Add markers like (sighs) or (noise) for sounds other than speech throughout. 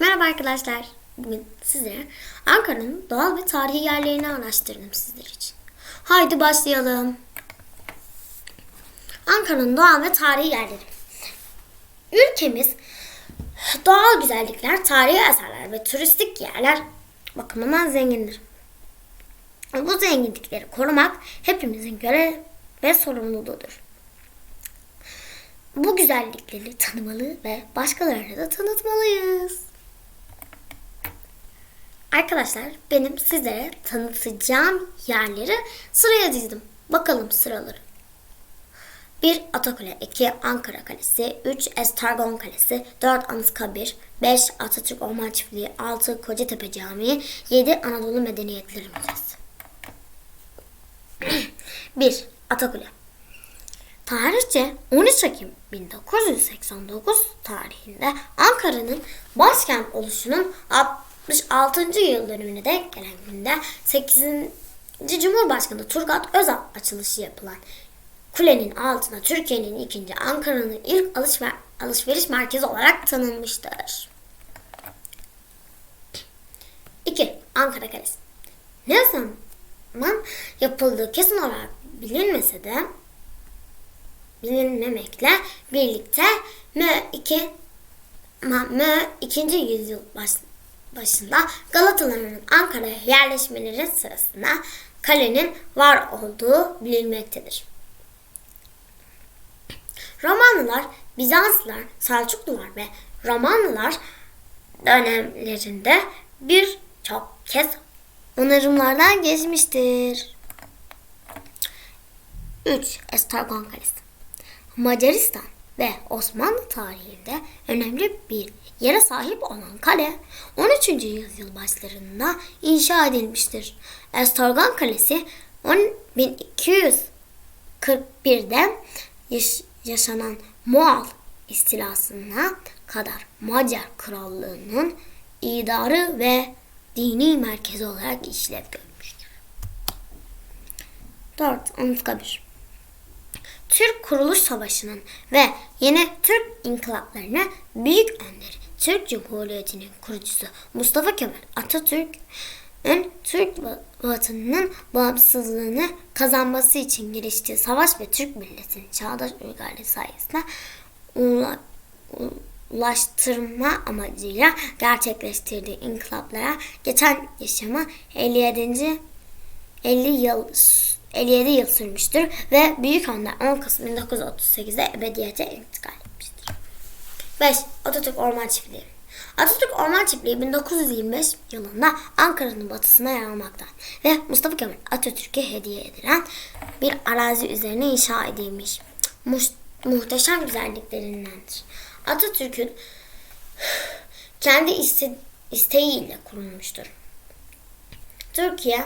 Merhaba arkadaşlar. Bugün sizlere Ankara'nın doğal ve tarihi yerlerini araştırdım sizler için. Haydi başlayalım. Ankara'nın doğal ve tarihi yerleri. Ülkemiz doğal güzellikler, tarihi eserler ve turistik yerler bakımından zengindir. Bu zenginlikleri korumak hepimizin görev ve sorumluluğudur. Bu güzellikleri tanımalı ve başkalarına da tanıtmalıyız. Arkadaşlar benim sizlere tanıtacağım yerleri sıraya dizdim. Bakalım sıraları. 1 Atakule, 2 Ankara Kalesi, 3 Estargon Kalesi, 4 Anıtkabir, 5 Atatürk Orman Çiftliği, 6 Kocatepe Camii, 7 Anadolu Medeniyetleri Müzesi. (clears throat) 1. Atakule Tarihçe 13 Ekim 1989 tarihinde Ankara'nın başkent oluşunun 66. yıl dönümüne denk gelen günde 8. Cumhurbaşkanı Turgut Özal açılışı yapılan kulenin altına Türkiye'nin ikinci Ankara'nın ilk alışver alışveriş merkezi olarak tanınmıştır. 2. Ankara Kalesi Ne zaman yapıldığı kesin olarak bilinmese de bilinmemekle birlikte Mö-2 Mö-2. yüzyıl baş, başında Galatalıların Ankara'ya yerleşmeleri sırasında kalenin var olduğu bilinmektedir. Romanlılar, Bizanslılar, Selçuklular ve Romanlılar dönemlerinde birçok kez onarımlardan geçmiştir. 3. Estargon Kalesi Macaristan ve Osmanlı tarihinde önemli bir yere sahip olan kale 13. yüzyıl başlarında inşa edilmiştir. Estargon Kalesi 1241'de yaş- yaşanan Moğol istilasına kadar Macar Krallığı'nın idarı ve dini merkezi olarak işlev görmüştür. 4. Anıtkabir Türk Kuruluş Savaşı'nın ve yeni Türk inkılaplarına büyük önderi Türk Cumhuriyeti'nin kurucusu Mustafa Kemal Atatürk'ün Türk vatanının bağımsızlığını kazanması için giriştiği savaş ve Türk milletinin çağdaş uygarlığı sayesinde ula- ulaştırma amacıyla gerçekleştirdiği inkılaplara geçen yaşamı 57. 50 yıl 57 yıl sürmüştür ve Büyük Önder 10 Kasım 1938'de ebediyete intikal etmiştir. 5. Atatürk Orman Çiftliği Atatürk Orman Çiftliği 1925 yılında Ankara'nın batısına yer almakta ve Mustafa Kemal Atatürk'e hediye edilen bir arazi üzerine inşa edilmiş muhteşem güzelliklerindendir. Atatürk'ün (sighs) kendi iste- isteğiyle kurulmuştur. Türkiye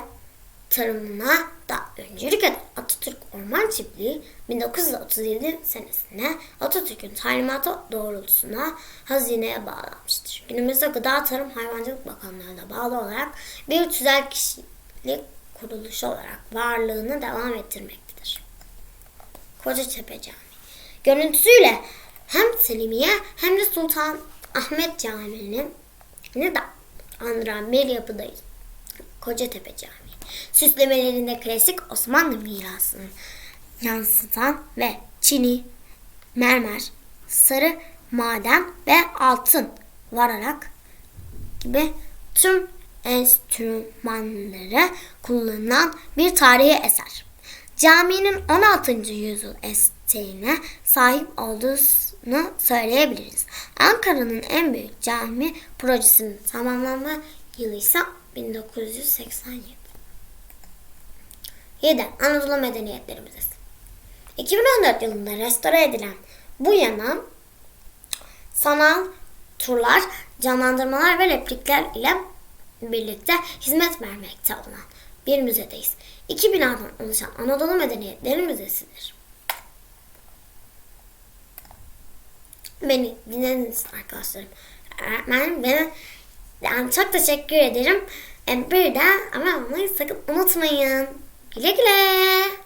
tarımına da öncülük eden Atatürk Orman Çiftliği 1937 senesinde Atatürk'ün talimatı doğrultusuna hazineye bağlanmıştır. Günümüzde Gıda Tarım Hayvancılık Bakanlığı'na bağlı olarak bir tüzel kişilik kuruluşu olarak varlığını devam ettirmektedir. Kocatepe Camii Görüntüsüyle hem Selimiye hem de Sultan Ahmet Camii'ni de andıran bir yapıdayız. Kocatepe Camii. Süslemelerinde klasik Osmanlı mirasını yansıtan ve çini, mermer, sarı maden ve altın vararak gibi tüm enstrümanları kullanılan bir tarihi eser. Caminin 16. yüzyıl estetiğine sahip olduğunu söyleyebiliriz. Ankara'nın en büyük cami projesinin tamamlanma yılı ise 1987. 7. Anadolu Medeniyetleri Müzesi 2014 yılında restore edilen bu yana sanal turlar, canlandırmalar ve replikler ile birlikte hizmet vermekte olan bir müzedeyiz. İki binadan oluşan Anadolu Medeniyetleri Müzesi'dir. Beni dinlediğiniz için arkadaşlarım. Öğretmenim beni yani çok teşekkür ederim. E, Bir de ama olmayı sakın unutmayın. Güle güle.